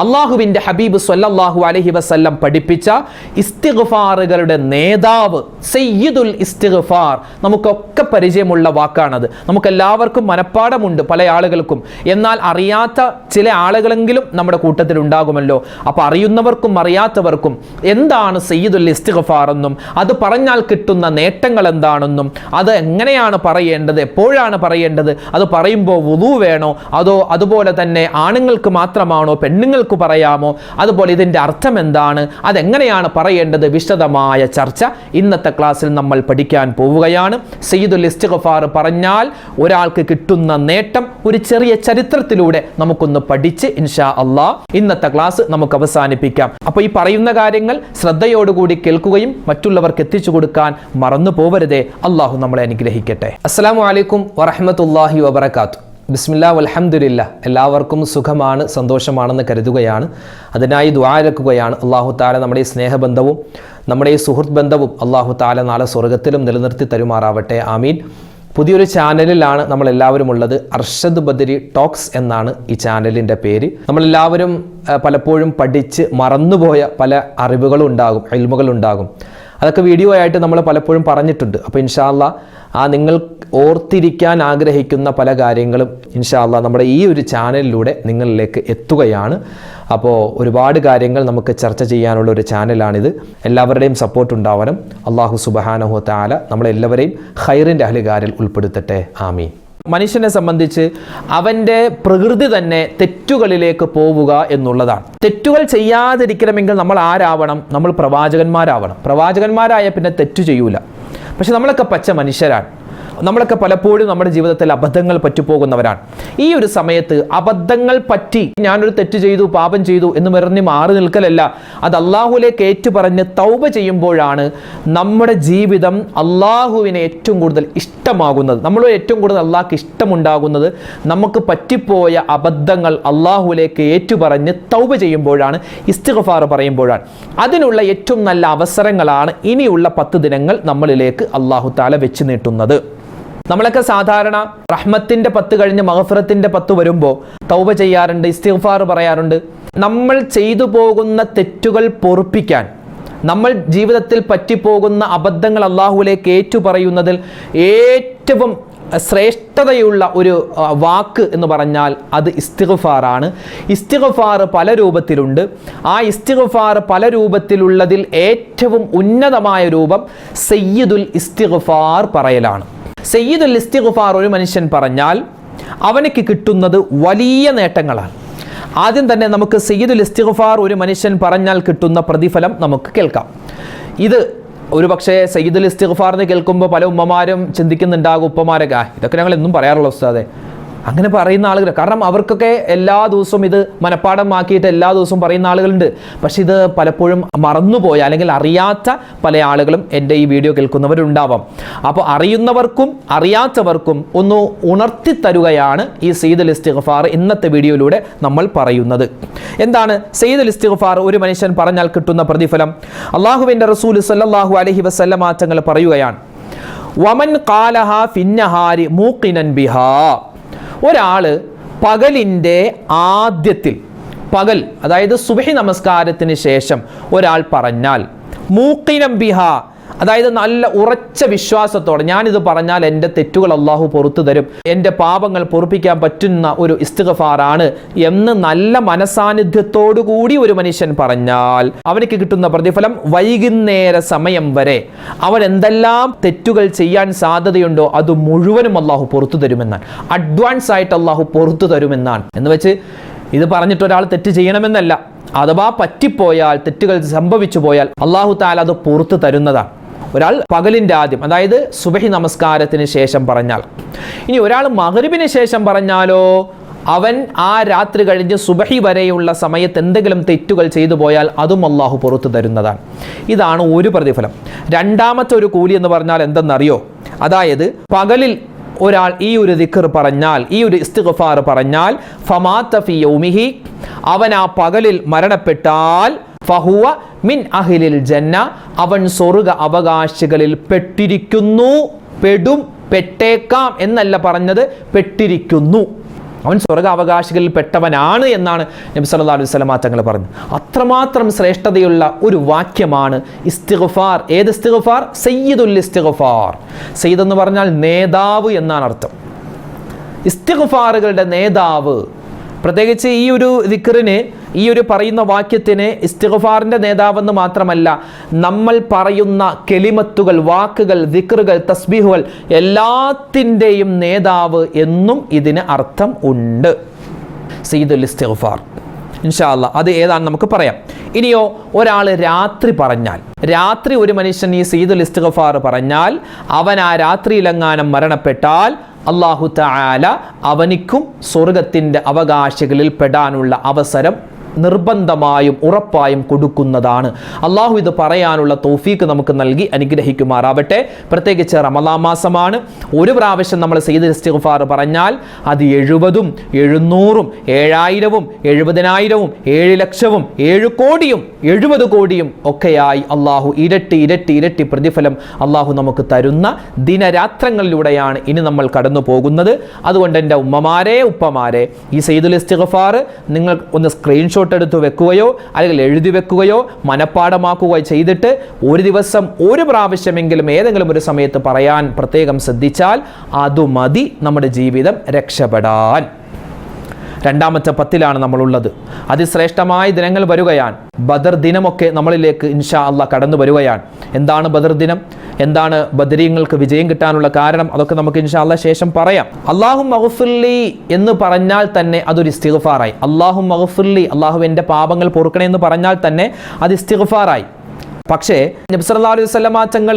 അള്ളാഹുവിന്റെ ഹബീബ് സൊല്ലാഹു അലഹി വസ്ല്ലം പഠിപ്പിച്ച ഇസ്തിഗ്ഫാറുകളുടെ നേതാവ് സയ്യിദുൽ ഇസ്തിഗ്ഫാർ. നമുക്കൊക്കെ പരിചയമുള്ള വാക്കാണത്. നമുക്കെല്ലാവർക്കും മനഃപ്പാടമുണ്ട് പല ആളുകൾക്കും. എന്നാൽ അറിയാത്ത ചില ആളുകളെങ്കിലും നമ്മുടെ കൂട്ടത്തിൽ ഉണ്ടാകുമല്ലോ. അപ്പോൾ അറിയുന്നവർക്കും അറിയാത്തവർക്കും എന്താണ് സയ്യിദുൽ ഇസ്തിഗ്ഫാർ എന്നും അത് പറഞ്ഞാൽ കിട്ടുന്ന നേട്ടങ്ങൾ എന്താണെന്നും അത് എങ്ങനെയാണ് പറയേണ്ടത് എപ്പോഴാണ് പറയേണ്ടത് അത് പറയുമ്പോൾ വുളു വേണോ അതോ അതുപോലെ തന്നെ ആണുങ്ങൾക്ക് മാത്രമാണോ പെണ്ണുങ്ങൾക്ക് പറയാമോ? അതുപോലെ ഇതിന്റെ അർത്ഥം എന്താണ്? അതെങ്ങനെയാണ് പറയേണ്ടത്? വിശദമായ ചർച്ച ഇന്നത്തെ ക്ലാസ്സിൽ നമ്മൾ പഠിക്കാൻ പോവുകയാണ്. സയ്യിദുൽ ഇസ്തിഗ്ഫാർ പറഞ്ഞാൽ ഒരാൾക്ക് കിട്ടുന്ന നേട്ടം ഒരു ചെറിയ ചരിത്രത്തിലൂടെ നമുക്കൊന്ന് പഠിച്ച് ഇൻഷാ അള്ളാ ഇന്നത്തെ ക്ലാസ് നമുക്ക് അവസാനിപ്പിക്കാം. അപ്പോൾ ഈ പറയുന്ന കാര്യങ്ങൾ ശ്രദ്ധയോടുകൂടി കേൾക്കുകയും മറ്റുള്ളവർക്ക് എത്തിച്ചു കൊടുക്കാൻ മറന്നു പോവരുതേ അള്ളാഹു നമ്മളെ അനുഗ്രഹിക്കട്ടെ. അസ്സാം അലൈക്കും വറഹ്മത്തുള്ളാഹി വബറകാത്തു. ബിസ്മില്ലാ അലഹമില്ല എല്ലാവർക്കും സുഖമാണ് സന്തോഷമാണെന്ന് കരുതുകയാണ്. അതിനായി ദ്വാരക്കുകയാണ് അള്ളാഹു താല നമ്മുടെ ഈ സ്നേഹബന്ധവും നമ്മുടെ ഈ സുഹൃത്ത് ബന്ധവും അള്ളാഹു താല നാളെ സ്വർഗത്തിലും നിലനിർത്തി തരുമാറാവട്ടെ. ആമീൻ. പുതിയൊരു ചാനലിലാണ് നമ്മൾ എല്ലാവരും ഉള്ളത്. അർഷദ് ബദരി ടോക്സ് എന്നാണ് ഈ ചാനലിന്റെ പേര്. നമ്മളെല്ലാവരും പലപ്പോഴും പഠിച്ച് മറന്നുപോയ പല അറിവുകളും ഉണ്ടാകും അതൊക്കെ വീഡിയോ ആയിട്ട് നമ്മൾ പലപ്പോഴും പറഞ്ഞിട്ടുണ്ട്. അപ്പോൾ ഇൻഷാല്ല ആ നിങ്ങൾ ഓർത്തിരിക്കാൻ ആഗ്രഹിക്കുന്ന പല കാര്യങ്ങളും ഇൻഷാല്ല നമ്മുടെ ഈ ഒരു ചാനലിലൂടെ നിങ്ങളിലേക്ക് എത്തുകയാണ്. അപ്പോൾ ഒരുപാട് കാര്യങ്ങൾ നമുക്ക് ചർച്ച ചെയ്യാനുള്ള ഒരു ചാനലാണിത്. എല്ലാവരുടെയും സപ്പോർട്ട് ഉണ്ടാവണം. അള്ളാഹു സുബഹാനഹു താല നമ്മളെല്ലാവരെയും ഹൈറിന്റെ അഹലുകാരിൽ ഉൾപ്പെടുത്തട്ടെ. ആമീൻ. മനുഷ്യനെ സംബന്ധിച്ച് അവന്റെ പ്രകൃതി തന്നെ തെറ്റുകളിലേക്ക് പോവുക എന്നുള്ളതാണ്. തെറ്റുകൾ ചെയ്യാതിരിക്കണമെങ്കിൽ നമ്മൾ ആരാവണം? നമ്മൾ പ്രവാചകന്മാരാവണം. പ്രവാചകന്മാരായ പിന്നെ തെറ്റു ചെയ്യൂല. പക്ഷെ നമ്മളൊക്കെ പച്ച മനുഷ്യരാണ്. നമ്മളൊക്കെ പലപ്പോഴും നമ്മുടെ ജീവിതത്തിൽ അബദ്ധങ്ങൾ പറ്റിപ്പോകുന്നവരാണ്. ഈ ഒരു സമയത്ത് അബദ്ധങ്ങൾ പറ്റി ഞാനൊരു തെറ്റ് ചെയ്തു പാപം ചെയ്തു എന്ന് പറഞ്ഞ് മാറി നിൽക്കലല്ല. അത് അള്ളാഹുലേക്ക് ഏറ്റുപറഞ്ഞ് തൗബ ചെയ്യുമ്പോഴാണ് നമ്മുടെ ജീവിതം അള്ളാഹുവിനെ ഏറ്റവും കൂടുതൽ ഇഷ്ടമാകുന്നത്. നമ്മൾ ഏറ്റവും കൂടുതൽ അള്ളാഹ്ക്ക് ഇഷ്ടമുണ്ടാകുന്നത് നമുക്ക് പറ്റിപ്പോയ അബദ്ധങ്ങൾ അള്ളാഹുലേക്ക് ഏറ്റുപറഞ്ഞ് തൗബ ചെയ്യുമ്പോഴാണ് ഇസ്തിഖഫാർ പറയുമ്പോഴാണ്. അതിനുള്ള ഏറ്റവും നല്ല അവസരങ്ങളാണ് ഇനിയുള്ള പത്ത് ദിനങ്ങൾ നമ്മളിലേക്ക് അള്ളാഹു താല വെച്ച് നീട്ടുന്നത്. നമ്മളൊക്കെ സാധാരണ റഹ്മത്തിന്റെ പത്ത് കഴിഞ്ഞ് മഹഫറത്തിന്റെ പത്ത് വരുമ്പോൾ തൗബ ചെയ്യാറുണ്ട് ഇസ്തിഫാർ പറയാറുണ്ട്. നമ്മൾ ചെയ്തു പോകുന്ന തെറ്റുകൾ പൊറുപ്പിക്കാൻ നമ്മൾ ജീവിതത്തിൽ പറ്റിപ്പോകുന്ന അബദ്ധങ്ങൾ അള്ളാഹുലേക്ക് ഏറ്റുപറയുന്നതിൽ ഏറ്റവും ശ്രേഷ്ഠതയുള്ള ഒരു വാക്ക് എന്ന് പറഞ്ഞാൽ അത് ഇസ്തിഗ്ഫാറാണ് ഇസ്തിഗ്ഫാർ പല രൂപത്തിലുണ്ട്. ആ ഇസ്തിഗ്ഫാർ പല രൂപത്തിലുള്ളതിൽ ഏറ്റവും ഉന്നതമായ രൂപം സയ്യിദുൽ ഇസ്തിഗ്ഫാർ പറയലാണ്. സയ്യിദുൽ ഇസ്തിഗ്ഫാർ ഒരു മനുഷ്യൻ പറഞ്ഞാൽ അവനക്ക് കിട്ടുന്നത് വലിയ നേട്ടങ്ങളാണ്. ആദ്യം തന്നെ നമുക്ക് സയ്യിദുൽ ഇസ്തിഗ്ഫാർ ഒരു മനുഷ്യൻ പറഞ്ഞാൽ കിട്ടുന്ന പ്രതിഫലം നമുക്ക് കേൾക്കാം. ഇത് ഒരു പക്ഷേ സയ്യിദുൽ ഇസ്തിഗുഫാർ എന്ന് കേൾക്കുമ്പോൾ പല ഉമ്മമാരും ചിന്തിക്കുന്നുണ്ടാകും ഉപ്പമാരൊക്കെ "ആ, ഇതൊക്കെ ഞങ്ങൾ എന്നും പറയാറുള്ള ഉസ്താദെ അങ്ങനെ പറയുന്ന ആളുകൾ. കാരണം അവർക്കൊക്കെ എല്ലാ ദിവസവും ഇത് മനഃപ്പാടമാക്കിയിട്ട് എല്ലാ ദിവസവും പറയുന്ന ആളുകളുണ്ട്. പക്ഷെ ഇത് പലപ്പോഴും മറന്നുപോയ അല്ലെങ്കിൽ അറിയാത്ത പല ആളുകളും എന്റെ ഈ വീഡിയോ കേൾക്കുന്നവരുണ്ടാവാം. അപ്പോൾ അറിയുന്നവർക്കും അറിയാത്തവർക്കും ഒന്ന് ഉണർത്തി തരുകയാണ് ഈ സെയ്ദുൽ ഇസ്തിഗ്ഫാർ ഇന്നത്തെ വീഡിയോയിലൂടെ നമ്മൾ പറയുന്നത്. എന്താണ് സെയ്ദുൽ ഇസ്തിഗ്ഫാർ? ഒരു മനുഷ്യൻ പറഞ്ഞാൽ കിട്ടുന്ന പ്രതിഫലം. അള്ളാഹുവിന്റെ റസൂൽ സല്ലാഹു അലഹി വസല്ലമ തങ്ങൾ പറയുകയാണ്. വമൻ കാലഹ ഫിന്നഹാരി മൂക്കിനൻ ബിഹാ ഒരാൾ പകലിന്റെ ആദ്യത്തിൽ പകൽ അതായത് സുബഹി നമസ്കാരത്തിന് ശേഷം ഒരാൾ പറഞ്ഞാൽ മൂക്കിനം ബിഹ അതായത് നല്ല ഉറച്ച വിശ്വാസത്തോടെ ഞാനിത് പറഞ്ഞാൽ എന്റെ തെറ്റുകൾ അള്ളാഹു പുറത്തു തരും. എന്റെ പാപങ്ങൾ പൊറുപ്പിക്കാൻ പറ്റുന്ന ഒരു ഇസ്തിഗഫാറാണ് എന്ന് നല്ല മനസാന്നിധ്യത്തോടു കൂടി ഒരു മനുഷ്യൻ പറഞ്ഞാൽ അവനക്ക് കിട്ടുന്ന പ്രതിഫലം വൈകുന്നേര സമയം വരെ. അവൻ എന്തെല്ലാം തെറ്റുകൾ ചെയ്യാൻ സാധ്യതയുണ്ടോ അത് മുഴുവനും അള്ളാഹു പുറത്തു തരുമെന്നാണ്. അഡ്വാൻസ് ആയിട്ട് അള്ളാഹു പുറത്തു തരുമെന്നാണ്. എന്ന് വെച്ച് ഇത് പറഞ്ഞിട്ട് ഒരാൾ തെറ്റ് ചെയ്യണമെന്നല്ല. അഥവാ പറ്റിപ്പോയാൽ തെറ്റുകൾ സംഭവിച്ചു പോയാൽ അള്ളാഹു താല അത് പുറത്തു തരുന്നതാണ്. ഒരാൾ പകലിന്റെ ആദ്യം അതായത് സുബഹി നമസ്കാരത്തിന് ശേഷം പറഞ്ഞാൽ. ഇനി ഒരാൾ മകരുവിന് ശേഷം പറഞ്ഞാലോ അവൻ ആ രാത്രി കഴിഞ്ഞ് സുബഹി വരെയുള്ള സമയത്ത് എന്തെങ്കിലും തെറ്റുകൾ ചെയ്തു പോയാൽ അതും അള്ളാഹു പുറത്തു തരുന്നതാണ്. ഇതാണ് ഒരു പ്രതിഫലം. രണ്ടാമത്തെ ഒരു കൂലി എന്ന് പറഞ്ഞാൽ എന്തെന്നറിയോ? അതായത് പകലിൽ ഒരാൾ ഈ ഒരു ദിക്കർ പറഞ്ഞാൽ ഈ ഒരു ഇസ്തിഗ്ഫാർ പറഞ്ഞാൽ ഫമാത്തഫി യൗമിഹി അവൻ ആ പകലിൽ മരണപ്പെട്ടാൽ ഫഹുവ മിൻ അഹിലിൽ ജന്ന. അവൻ സ്വർഗ അവകാശികളിൽ പെട്ടിരിക്കുന്നു. പെടും പെട്ടേക്കാം എന്നല്ല പറഞ്ഞത് പെട്ടിരിക്കുന്നു. അവൻ സ്വർഗാവകാശികളിൽ പെട്ടവനാണ് എന്നാണ് നബി സല്ലല്ലാഹു അലൈഹി വസല്ലമ തങ്ങൾ പറഞ്ഞു അത്രമാത്രം ശ്രേഷ്ഠതയുള്ള ഒരു വാക്യമാണ് ഇസ്തിഗ്ഫാർ. ഏത് ഇസ്തിഗ്ഫാർ? സയ്യിദുൽ ഇസ്തിഗ്ഫാർ. സയ്യിദ് എന്ന് പറഞ്ഞാൽ നേതാവ് എന്നാണ് അർത്ഥം. ഇസ്തിഗ്ഫാറുകളുടെ നേതാവ് പ്രത്യേകിച്ച് ഈ ഒരു ദിക്റിന് ഈ ഒരു പറയുന്ന വാക്യത്തിന് ഇസ്തിഗ്ഫാറിന്റെ നേതാവെന്ന് മാത്രമല്ല നമ്മൾ പറയുന്ന കെളിമത്തുകൾ വാക്കുകൾ ദിക്റുകൾ തസ്ബീഹുകൾ എല്ലാത്തിന്റെയും നേതാവ് എന്നും ഇതിന് അർത്ഥം ഉണ്ട്. സയ്യിദുൽ ഇസ്തിഗ്ഫാർ. ഇൻഷാല്ല അത് ഏതാണ് നമുക്ക് പറയാം. ഇനിയോ ഒരാൾ രാത്രി പറഞ്ഞാൽ രാത്രി ഒരു മനുഷ്യൻ ഈ സീദുൽ ഇസ്തിഗ്ഫാർ പറഞ്ഞാൽ അവൻ ആ രാത്രിയിലെങ്ങാനും മരണപ്പെട്ടാൽ അള്ളാഹു തആല അവനിക്കും സ്വർഗത്തിന്റെ അവകാശികളിൽ പെടാനുള്ള അവസരം നിർബന്ധമായും ഉറപ്പായും കൊടുക്കുന്നതാണ്. അള്ളാഹു ഇത് പറയാനുള്ള തോഫീക്ക് നമുക്ക് നൽകി അനുഗ്രഹിക്കുമാറാവട്ടെ. പ്രത്യേകിച്ച് റമലാ മാസമാണ്. ഒരു പ്രാവശ്യം നമ്മൾ സെയ്ദ് ഇസ്തിഗ്ഫാർ പറഞ്ഞാൽ അത് എഴുപതും എഴുന്നൂറും ഏഴായിരവും എഴുപതിനായിരവും ഏഴ് ലക്ഷവും ഏഴ് കോടിയും എഴുപത് കോടിയും ഒക്കെയായി അള്ളാഹു ഇരട്ടി ഇരട്ടി ഇരട്ടി പ്രതിഫലം അള്ളാഹു നമുക്ക് തരുന്ന ദിനരാത്രങ്ങളിലൂടെയാണ് ഇനി നമ്മൾ കടന്നു പോകുന്നത്. അതുകൊണ്ട് എന്റെ ഉമ്മമാരെ ഉപ്പമാരെ ഈ സെയ്ദുൽ ഇസ്തിഗ്ഫാർ നിങ്ങൾ ഒന്ന് സ്ക്രീൻഷോട്ട് എടുത്ത് വെക്കുകയോ അല്ലെങ്കിൽ എഴുതി വെക്കുകയോ മനഃപ്പാടമാക്കുകയോ ചെയ്തിട്ട് ഒരു ദിവസം ഒരു പ്രാവശ്യമെങ്കിലും ഏതെങ്കിലും ഒരു സമയത്ത് പറയാൻ പ്രത്യേകം ശ്രദ്ധിച്ചാൽ അതു മതി നമ്മുടെ ജീവിതം രക്ഷപ്പെടാൻ. രണ്ടാമത്തെ പത്തിലാണ് നമ്മളുള്ളത്. അതിശ്രേഷ്ഠമായ ദിനങ്ങൾ വരികയാണ്. ബദർ ദിനമൊക്കെ നമ്മളിലേക്ക് ഇൻഷാ അള്ള കടന്നു വരികയാണ്. എന്താണ് ബദർ ദിനം? എന്താണ് ബദരീങ്ങൾക്ക് വിജയം കിട്ടാനുള്ള കാരണം? അതൊക്കെ നമുക്ക് ഇൻഷാല്ല ശേഷം പറയാം. അള്ളാഹു മഹഫുല്ലി എന്ന് പറഞ്ഞാൽ തന്നെ അതൊരു ഇസ്തിഗ്ഫാറായി. അള്ളാഹു മഹഫുല്ലി അള്ളാഹു എന്റെ പാപങ്ങൾ പൊറുക്കണേ എന്ന് പറഞ്ഞാൽ തന്നെ അത് ഇസ്തിഗ്ഫാറായി. പക്ഷേ നബ്സല്ലാ അലൈഹി വസല്ലമ തങ്ങൾ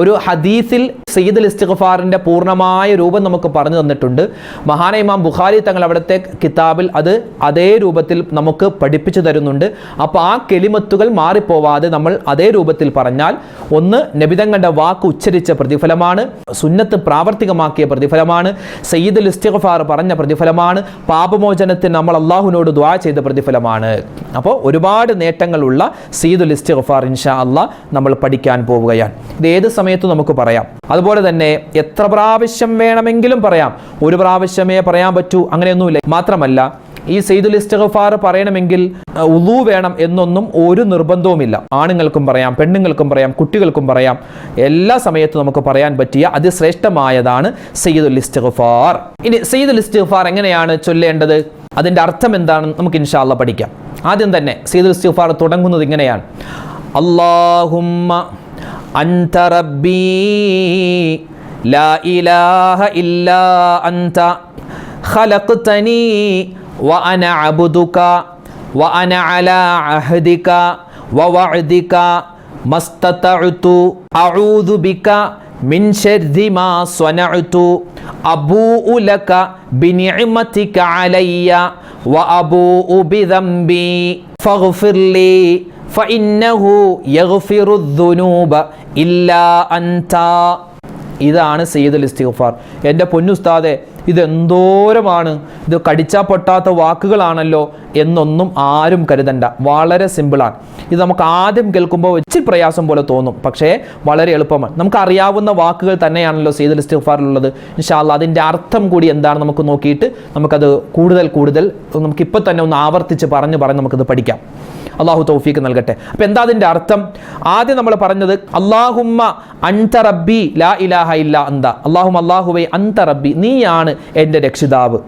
ഒരു ഹദീസിൽ സയ്യിദുൽ ഇസ്തിഗ്ഫാറിന്റെ പൂർണമായ രൂപം നമുക്ക് പറഞ്ഞു തന്നിട്ടുണ്ട്. മഹാന ഇമാം ബുഖാരി തങ്ങൾ അവിടുത്തെ കിതാബിൽ അത് അതേ രൂപത്തിൽ നമുക്ക് പഠിപ്പിച്ചു തരുന്നുണ്ട്. അപ്പോൾ ആ കെളിമത്തുകൾ മാറിപ്പോവാതെ നമ്മൾ അതേ രൂപത്തിൽ പറഞ്ഞാൽ ഒന്ന് നബിതങ്ങളുടെ വാക്ക് ഉച്ചരിച്ച പ്രതിഫലമാണ് സുന്നത്ത് പ്രാവർത്തികമാക്കിയ പ്രതിഫലമാണ് സയ്യിദുൽ ഇസ്തിഗ്ഫാർ പറഞ്ഞ പ്രതിഫലമാണ് പാപമോചനത്തിന് നമ്മൾ അള്ളാഹുവിനോട് ദ്വാ ചെയ്ത പ്രതിഫലമാണ്. അപ്പോൾ ഒരുപാട് നേട്ടങ്ങളുള്ള സയ്യിദുൽ ഇസ്തിഗ്ഫാർ ഇൻഷാ അള്ളാഹ് നമ്മൾ പഠിക്കാൻ പോവുകയാണ്. ഇത് ഏത് സമയത്തും നമുക്ക് പറയാം. അതുപോലെ തന്നെ എത്ര പ്രാവശ്യം വേണമെങ്കിലും പറയാം. ഒരു പ്രാവശ്യമേ പറയാൻ പറ്റൂ അങ്ങനെയൊന്നുമില്ല. മാത്രമല്ല ഈ സെയ്ദുൽ ഇസ്തിഗ്ഫാർ പറയണമെങ്കിൽ ഉദു വേണം എന്നൊന്നും ഒരു നിർബന്ധവുമില്ല. ആണുങ്ങൾക്കും പറയാം പെണ്ണുങ്ങൾക്കും പറയാം കുട്ടികൾക്കും പറയാം. എല്ലാ സമയത്തും നമുക്ക് പറയാൻ പറ്റിയ അതിശ്രേഷ്ഠമായതാണ് സെയ്ദുൽ ഇസ്തിഗ്ഫാർ. ഇനി സെയ്ദുൽ ഇസ്തിഗ്ഫാർ എങ്ങനെയാണ് ചൊല്ലേണ്ടത്? അതിന്റെ അർത്ഥം എന്താണെന്ന് നമുക്ക് ഇൻഷാല്ല പഠിക്കാം. ആദ്യം തന്നെ സെയ്ദുൽ ഇസ്തിഗ്ഫാർ തുടങ്ങുന്നത് ഇങ്ങനെയാണ്. അള്ളാഹുമ്മ അന്ത റബ്ബീ ലാ ഇലാഹ ഇല്ലാ അന്ത ഖലഖ്തനീ വഅന അബ്ദുക വഅന അലാ അഹദിക വവഅദിക മസ്തതഅതു അഊദു ബിക മിൻ ശർരി മാ സ്വനഅതു അബൂഉ ലക ബിനിഅമതിക അലയ്യ വഅബൂഉ ബിദംബി ഫഗ്ഫിർ ലീ ഫഇന്നഹു യഗ്ഫിറുദ്ദുനൂബ ഇല്ലാ ഇതാണ് സയ്യിദുൽ ഇസ്തിഗ്ഫാർ. എന്റെ പൊന്നുസ്താദെ ഇതെന്തോരമാണ്? ഇത് കടിച്ചാൽ പൊട്ടാത്ത വാക്കുകളാണല്ലോ എന്നൊന്നും ആരും കരുതണ്ട. വളരെ സിമ്പിളാണ്. ഇത് നമുക്ക് ആദ്യം കേൾക്കുമ്പോൾ ഇച്ചിരി പ്രയാസം പോലെ തോന്നും. പക്ഷേ വളരെ എളുപ്പമാണ്. നമുക്ക് അറിയാവുന്ന വാക്കുകൾ തന്നെയാണല്ലോ സയ്യിദുൽ ഇസ്തിഫാറിലുള്ളത് ഇൻഷാല്ല അതിന്റെ അർത്ഥം കൂടി എന്താണ് നമുക്ക് നോക്കിയിട്ട് നമുക്കത് കൂടുതൽ കൂടുതൽ നമുക്കിപ്പോൾ തന്നെ ഒന്ന് ആവർത്തിച്ച് പറഞ്ഞ് പറഞ്ഞ് നമുക്കത് പഠിക്കാം. അള്ളാഹു തൗഫീക്ക് നൽകട്ടെ. അപ്പം എന്താ അതിന്റെ അർത്ഥം? ആദ്യം നമ്മൾ പറഞ്ഞത് അള്ളാഹുമ്മ അൻത റബ്ബി ലാ ഇലാഹ ഇല്ല അന്ത. അള്ളാഹും അള്ളാഹുബൈ അന്ത റബ്ബി. നീയാണ് എന്റെ രക്ഷിതാവ്.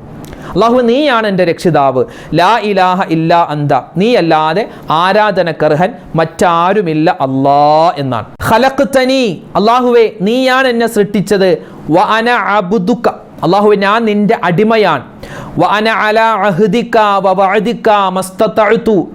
അള്ളാഹു നീയാണ് എന്റെ രക്ഷിതാവ്. ലാ ഇലാഹ ഇല്ല അന്ത. നീ അല്ലാതെ ആരാധനക്കർഹൻ മറ്റാരുമില്ല അല്ലാ എന്നാണ്. ഖലഖ്തനി. അള്ളാഹുവെ നീയാണ് എന്നെ സൃഷ്ടിച്ചത്. വ അന അബ്ദുക. അള്ളാഹുവെ ഞാൻ നിന്റെ അടിമയാണ്.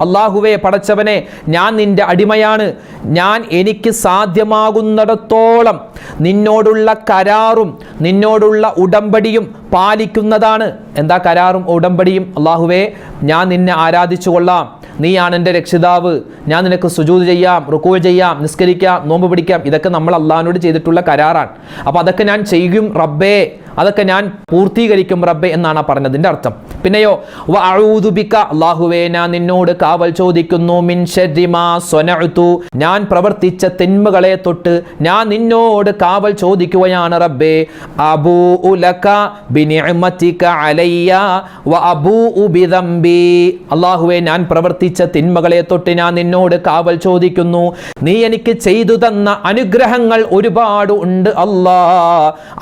അള്ളാഹുവെ പടച്ചവനെ ഞാൻ നിന്റെ അടിമയാണ്. ഞാൻ എനിക്ക് സാധ്യമാകുന്നിടത്തോളം നിന്നോടുള്ള കരാറും നിന്നോടുള്ള ഉടമ്പടിയും പാലിക്കുന്നതാണ്. എന്താ കരാറും ഉടമ്പടിയും? അള്ളാഹുവേ ഞാൻ നിന്നെ ആരാധിച്ചു കൊള്ളാം. നീയാണ് എന്റെ രക്ഷിതാവ്. ഞാൻ നിനക്ക് സുജൂത് ചെയ്യാം റുക്കൂ ചെയ്യാം നിസ്കരിക്കാം നോമ്പ് പിടിക്കാം. ഇതൊക്കെ നമ്മൾ അള്ളാഹിനോട് ചെയ്തിട്ടുള്ള കരാറാണ്. അപ്പോൾ അതൊക്കെ ഞാൻ ചെയ്യും റബ്ബേ. അതൊക്കെ ഞാൻ പൂർത്തീകരിക്കും റബ്ബെ എന്നാണ് പറഞ്ഞതിന്റെ അർത്ഥം. പിന്നെയോ ഞാൻ നിന്നോട് കാവൽ ചോദിക്കുന്നു മിൻ ഞാൻ പ്രവർത്തിച്ച തിന്മകളെ തൊട്ട് ഞാൻ നിന്നോട് കാവൽ ചോദിക്കുകയാണ് റബ്ബേ. ലക ബിനിഅമതിക അലയ്യ അല്ലാഹുവേ ഞാൻ പ്രവർത്തിച്ച തിന്മകളെ തൊട്ട് ഞാൻ നിന്നോട് കാവൽ ചോദിക്കുന്നു. നീ എനിക്ക് ചെയ്തു തന്ന അനുഗ്രഹങ്ങൾ ഒരുപാട് ഉണ്ട് അല്ലാ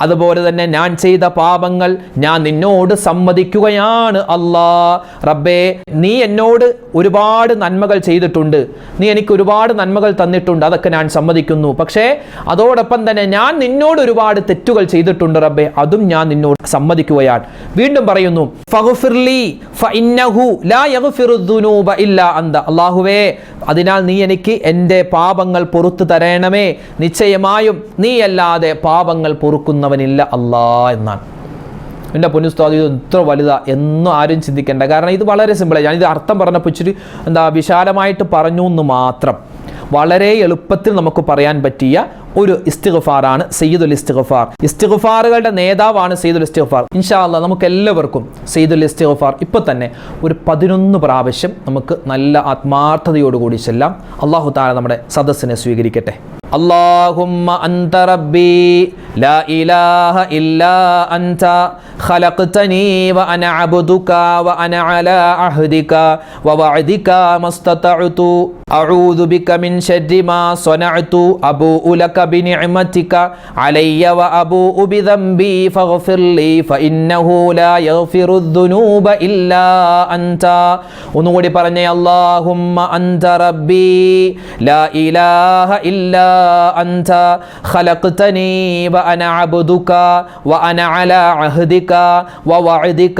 അതുപോലെ തന്നെ ഞാൻ ചെയ്ത പാപങ്ങൾ ഞാൻ നിന്നോട് സമ്മതിക്കുകയാണ് അല്ലാ. റബ്ബേ നീ എന്നോട് ഒരുപാട് നന്മകൾ ചെയ്തിട്ടുണ്ട്. നീ എനിക്ക് ഒരുപാട് നന്മകൾ തന്നിട്ടുണ്ട് അതൊക്കെ ഞാൻ സമ്മതിക്കുന്നു. പക്ഷേ അതോടൊപ്പം തന്നെ ഞാൻ നിന്നോട് ഒരുപാട് തെറ്റുകൾ ചെയ്തിട്ടുണ്ട് റബ്ബേ അതും ഞാൻ നിന്നോട് സമ്മതിക്കുകയാണ്. വീണ്ടും പറയുന്നു അള്ളാഹുവേ അതിനാൽ നീ എനിക്ക് എന്റെ പാപങ്ങൾ പൊറത്തു തരണമേ. നിശ്ചയമായും നീ അല്ലാതെ പാപങ്ങൾ പൊറുക്കുന്നവനില്ല അല്ലാ. എന്നാണ് എന്റെ പൊന്നുസ്താദ് ഇത് ഇത്ര വലുതാ എന്നും ആരും ചിന്തിക്കേണ്ട. കാരണം ഇത് വളരെ സിമ്പിളാണ് ഞാനിത് അർത്ഥം പറഞ്ഞപ്പോൾ ഇച്ചിരി എന്താ വിശാലമായിട്ട് പറഞ്ഞു എന്ന് മാത്രം. വളരെ എളുപ്പത്തിൽ നമുക്ക് പറയാൻ പറ്റിയ ഒരു ഇസ്തിഗ്ഫാറാണ് സയ്യിദുൽ ഇസ്തിഗ്ഫാർ ഇസ്തിഗ്ഫാറുകളുടെ നേതാവാണ് സയ്യിദുൽ ഇസ്തിഗ്ഫാർ ഇൻഷാ അല്ലാ നമുക്ക് എല്ലാവർക്കും സയ്യിദുൽ ഇസ്തിഗ്ഫാർ ഇപ്പോൾ തന്നെ ഒരു പതിനൊന്ന് പ്രാവശ്യം നമുക്ക് നല്ല ആത്മാർത്ഥതയോടുകൂടി ചെല്ലാം അള്ളാഹു താല നമ്മുടെ സദസ്സിനെ സ്വീകരിക്കട്ടെ اللهم أنت ربي لا إله إلا أنت خلقتني وأنا عبدك وأنا على عهدك ووعدك ما استطعت أعوذ بك من شر ما صنعت أبوء لك بنعمتك علي وأبوء بذنبي فاغفر لي فإنه لا يغفر الذنوب إلا أنت ഒന്നുകൂടി പറഞ്ഞേ അല്ലാഹുമ്മ അന്ത റബ്ബി ലാ ഇലാഹ ഇല്ലാ അന്ത ഖലഖ്തനി വഅന അബ്ദുക വഅന അലാ അഹ്ദിക വവഅദിക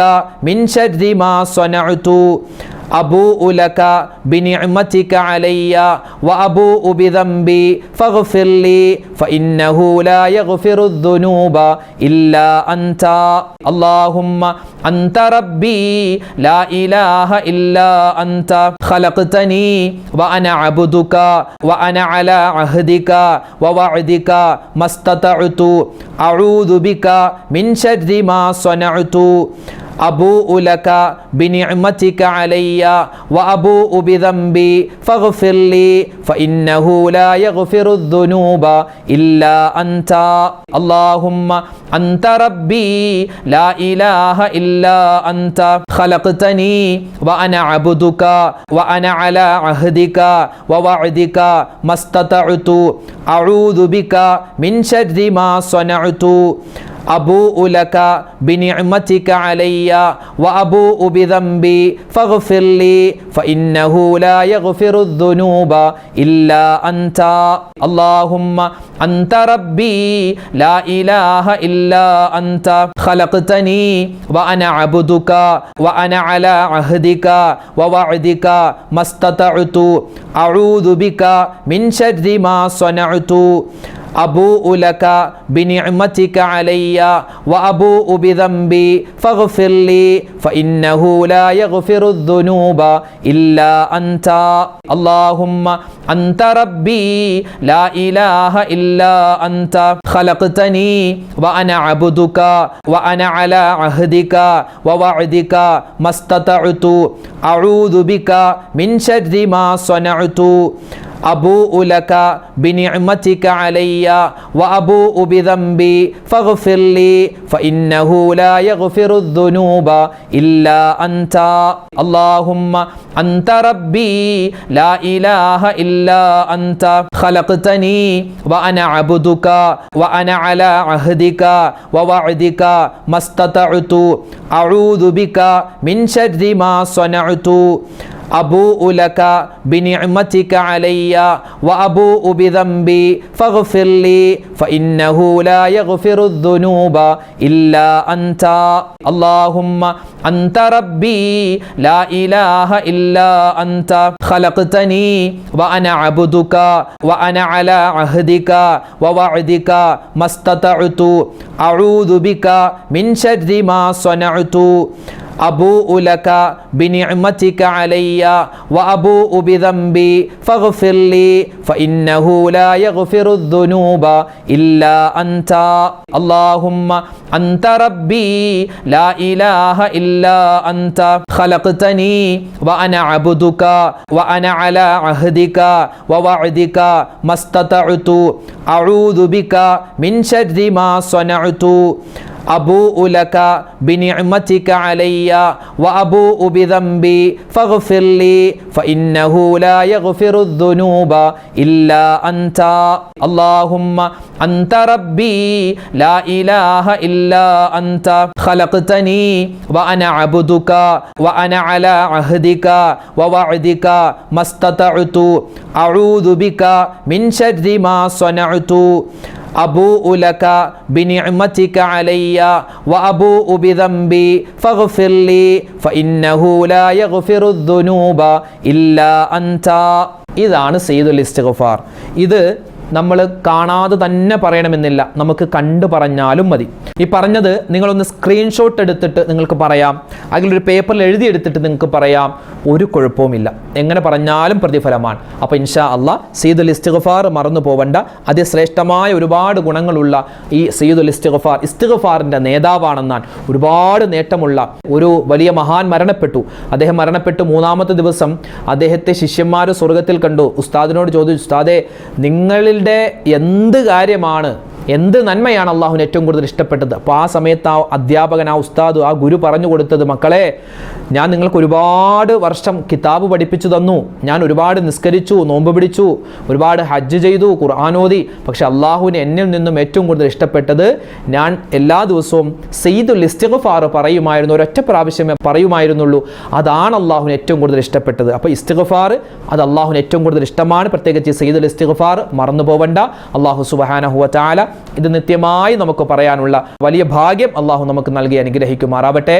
من شر ما صنعت أبوء لك بنعمتك علي وأبوء بذنبي فاغفر لي فإنه لا يغفر الذنوب إلا أنت اللهم أنت ربي لا إله إلا أنت خلقتني وأنا عبدك وأنا على عهدك ووعدك ما استطعت أعوذ بك من شر ما صنعت أبوء لك بنعمتك علي وأبوء بذنبي فاغفر لي فإنه لا يغفر الذنوب إلا أنت اللهم أنت ربي لا إله إلا أنت خلقتني وأنا عبدك وأنا على عهدك ووعدك ما استطعت أعوذ بك من شر ما صنعت أبوء لك بنعمتك علي وأبوء بذنبي فاغفر لي فإنه لا يغفر الذنوب إلا أنت اللهم أنت ربي لا إله إلا أنت خلقتني وأنا عبدك وأنا على عهدك അബൂ ഉലക ബിനിഅമതിക അലയ്യ വ അബൂ ഉബിദംബി ഫഗ്ഫിർലി ഫഇന്നഹു ലാ യഗ്ഫിറുദ്ദുനൂബ ഇല്ലാ അൻത അല്ലാഹുമ്മ അൻത റബ്ബി ലാ ഇലാഹ ഇല്ലാ അൻത ഖലഖ്തനി വ അബ്ദുക വ അലാ അഹ്ദിക വ വഅദിക അഊദു ബിക മിൻ ശർരി മാ സനഅതു ما استطعت أعوذ بك من شر ما صنعت أبوء لك بنعمتك علي وأبوء بذنبي فاغفر لي فإنه لا يغفر الذنوب إلا أنت اللهم أنت ربي لا إله إلا أنت خلقتني وأنا عبدك وأنا على عهدك ووعدك ما استطعت അബൂ ഉലക ബിനിഅമതിക അലയ്യ വ അബൂ ഉബിദംബി ഫഗ്ഫിർലി ഫഇന്നഹു ലാ യഗ്ഫിറുദ്ദുനൂബ ഇല്ലാ അൻത അല്ലാഹുമ്മ അൻത റബ്ബി ലാ ഇലാഹ ഇല്ലാ അൻത ഖലഖ്തനി വ അബ്ദുക വ അലാ അഹ്ദിക വ വഅദിക അഊദു ബിക മിൻ ശർരി മാ സനഅതു بك من شر ما صنعت أبوء لك بنعمتك علي وأبوء بذنبي فاغفر لي فإنه لا يغفر الذنوب إلا أنت اللهم أنت ربي لا إله إلا أنت خلقتني وأنا عبدك وأنا على عهدك ووعدك ما استطعت أعوذ بك من شر അബൂ ഉലക ബിനിഅമതിക അലയ്യ വ അബൂ ഉബിദംബി ഫഗ്ഫിർ ലി ഫഇന്നഹു ലാ യഗ്ഫിറു ദുനൂബ ഇല്ലാ അൻത അല്ലാഹുമ്മ അൻത റബ്ബി ലാ ഇലാഹ ഇല്ലാ അൻത ഖലഖ്തനി വ അന അബ്ദുക വ അന അലാ അഹ്ദിക വ വഅദിക മസ്തതഅതു അഊദു ബിക മിൻ അബൂ ബിനിഅമതിക അലയ്യ വ അബൂ ഉബിദംബി ഫഗ്ഫിർലി ഫഇന്നഹു ലാ യഗ്ഫിറുദ്ദുനൂബ ഇല്ലാ അൻത. ഇതാണ് സയ്യിദുൽ ഇസ്തിഗ്ഫാർ. ഇത് നമ്മൾ കാണാതെ തന്നെ പറയണമെന്നില്ല. നമുക്ക് കണ്ടു പറഞ്ഞാലും മതി. ഈ പറഞ്ഞത് നിങ്ങളൊന്ന് സ്ക്രീൻഷോട്ട് എടുത്തിട്ട് നിങ്ങൾക്ക് പറയാം. അതിലൊരു പേപ്പറിൽ എഴുതിയെടുത്തിട്ട് നിങ്ങൾക്ക് പറയാം. ഒരു കുഴപ്പവുമില്ല. എങ്ങനെ പറഞ്ഞാലും പ്രതിഫലമാണ്. അപ്പോൾ ഇൻഷാ അള്ളാ സീദുൽ ഇസ്തിഗഫാർ മറന്നു പോവണ്ട. അതിശ്രേഷ്ഠമായ ഒരുപാട് ഗുണങ്ങളുള്ള ഈ സീദുൽ ഇസ്തിഗഫാർ ഇസ്തിഗഫാറിന്റെ നേതാവാണെന്നാണ് ഒരുപാട് നേട്ടമുള്ള ഒരു വലിയ മഹാൻ മരണപ്പെട്ടു. അദ്ദേഹം മരണപ്പെട്ടു മൂന്നാമത്തെ ദിവസം. അദ്ദേഹത്തെ ശിഷ്യന്മാർ സ്വർഗത്തിൽ കണ്ടു. ഉസ്താദിനോട് ചോദിച്ചു ഉസ്താദെ നിങ്ങളിൽ എന്ത് കാര്യമാണ് എന്ത് നന്മയാണ് അള്ളാഹുവിന് ഏറ്റവും കൂടുതൽ ഇഷ്ടപ്പെട്ടത്? അപ്പോൾ ആ സമയത്ത് ആ അധ്യാപകൻ ആ ഉസ്താദ് ആ ഗുരു പറഞ്ഞു കൊടുത്തത് മക്കളെ ഞാൻ നിങ്ങൾക്ക് ഒരുപാട് വർഷം കിതാബ് പഠിപ്പിച്ചു തന്നു. ഞാൻ ഒരുപാട് നിസ്കരിച്ചു നോമ്പ് പിടിച്ചു ഒരുപാട് ഹജ്ജ് ചെയ്തു ഖുർആാനോദി പക്ഷെ അള്ളാഹുവിന് എന്നിൽ നിന്നും ഏറ്റവും കൂടുതൽ ഇഷ്ടപ്പെട്ടത് ഞാൻ എല്ലാ ദിവസവും സെയ്ദുൽ ഇസ്തിഗ്ഫാർ പറയുമായിരുന്നു ഒരൊറ്റ പ്രാവശ്യമേ പറയുമായിരുന്നുള്ളൂ. അതാണ് അള്ളാഹുവിന് ഏറ്റവും കൂടുതൽ ഇഷ്ടപ്പെട്ടത്. അപ്പോൾ ഇസ്തിഗ്ഫാർ അത് അള്ളാഹുവിന് ഏറ്റവും കൂടുതൽ ഇഷ്ടമാണ്. പ്രത്യേകിച്ച് സെയ്ദുൽ ഇസ്തിഗ്ഫാർ മറന്നു പോവണ്ട അള്ളാഹു സുബഹാനഹുവ ചാല ഇത് നിത്യമായി നമുക്ക് പറയാനുള്ള വലിയ ഭാഗ്യം അള്ളാഹു നമുക്ക് നൽകി അനുഗ്രഹിക്കുമാറാവട്ടെ.